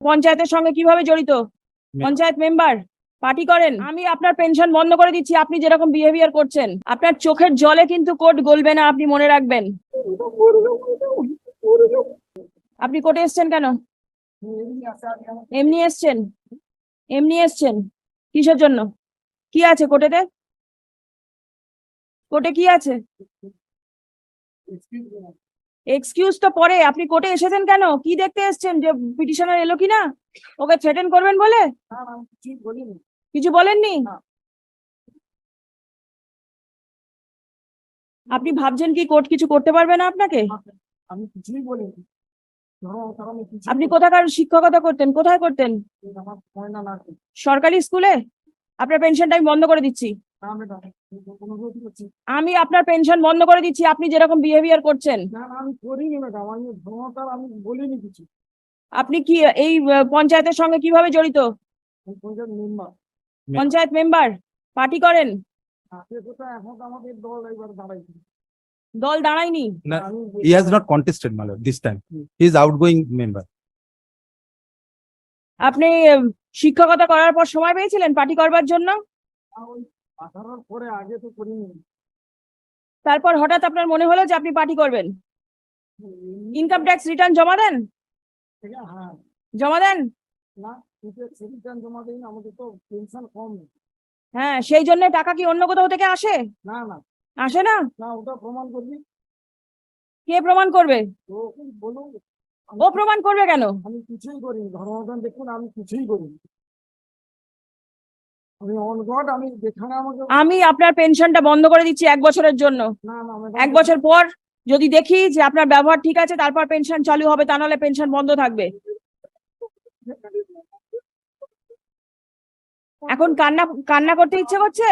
পঞ্চায়েতের সঙ্গে কীভাবে জড়িত? পঞ্চায়েত মেম্বার পার্টি করেন। আমি আপনার পেনশন বন্ধ করে দিচ্ছি আপনি যেরকম বিহেভিয়ার করছেন। আপনার চোখের জলে কিন্তু কোর্ট গলবে না আপনি মনে রাখবেন। আপনি কোর্টে এসছেন কেন? এমনি এসছেন? এমনি এসছেন? কিসের জন্য? কি আছে কোর্টেতে? কোর্টে কি আছে? এক্সকিউজ তো পরে আপনি কোর্টে এসেছেন কেন? কি দেখতে এসেছেন? যে পিটিশনার এলো কিনা? ওকে থ্রেটেন করবেন বলে? কিছু বলেননি? আপনি ভাবছেন কি কোর্ট কিছু করতে পারবে না আপনাকে? আমি কিছুই বলিনি আপনি কোথাকার শিক্ষকতা করতেন? কোথায় করতেন। সরকারি স্কুলে? আপনার পেনশনটা আমি বন্ধ করে দিচ্ছি। আমি আপনার পেনশন বন্ধ করে দিচ্ছি আপনি যেরকম বিহেভিয়ার করছেন। আপনি কি এই পঞ্চায়েতের সঙ্গে কীভাবে জড়িত? পঞ্চায়েত মেম্বার পার্টি করেন? দল দাঁড়ায়নি? আমি He has not contested, my lord, this time. He is আপনি শিক্ষকতা করার পর সময় পেয়েছিলেন পার্টি করবার জন্য? আঠারোর পরে আগে তো করিনি। তারপর হঠাৎ আপনার মনে হলো যে আপনি পার্টি করবেন? ইনকাম ট্যাক্স রিটার্ন জমা দেন? হ্যাঁ। জমা দেন? না রিটার্ন জমা দিন আমাদের তো পেনশন কম। হ্যাঁ সেই জন্য টাকা কি অন্য কোথাও থেকে আসে? না না। আসে না? না ওটা প্রমাণ করবি? কে প্রমাণ করবে? ও প্রমাণ করবে কেন? আমি কিছুই করিনি ধর্মদান দেখুন আমি কিছুই করিনি। আমি আপনার পেনশনটা বন্ধ করে দিচ্ছি এক বছরের জন্য। এক বছর পর যদি দেখি যে আপনার ব্যবহার ঠিক আছে তারপর পেনশন চালু হবে তা নাহলে পেনশন বন্ধ থাকবে। এখন কান্না কান্না করতে ইচ্ছে করছে?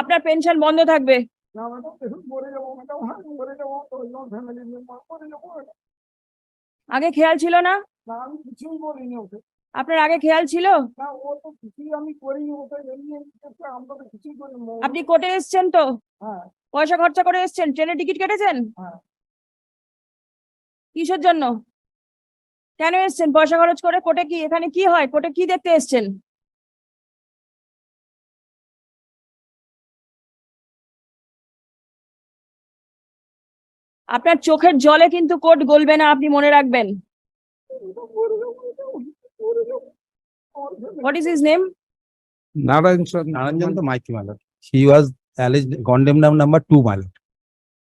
আপনার পেনশন বন্ধ থাকবে। না ম্যাডাম মরে যাব ম্যাডাম মরে যাব ফ্যামিলি মেম্বার মরে যাব। madam। আগে খেয়াল ছিল না? আমি কিছুই বলিনি ওকে। আপনার আগে খেয়াল ছিল? আপনি কোর্টে এসছেন তো? হ্যাঁ। পয়সা খরচা করে এসছেন? ট্রেনের টিকিট কেটেছেন? হ্যাঁ। কিসের জন্য? কেন এসছেন? পয়সা খরচ করে কোর্টে কি এখানে কি হয়? কোর্টে কি দেখতে এসছেন? আপনার চোখের জলে কিন্তু কোট গলবে না, আপনি মনে রাখবেন। What is his name Narayan Narayan মাইকি মালক হি ওয়াজ গন্ডেম নাম নাম্বার টু মালট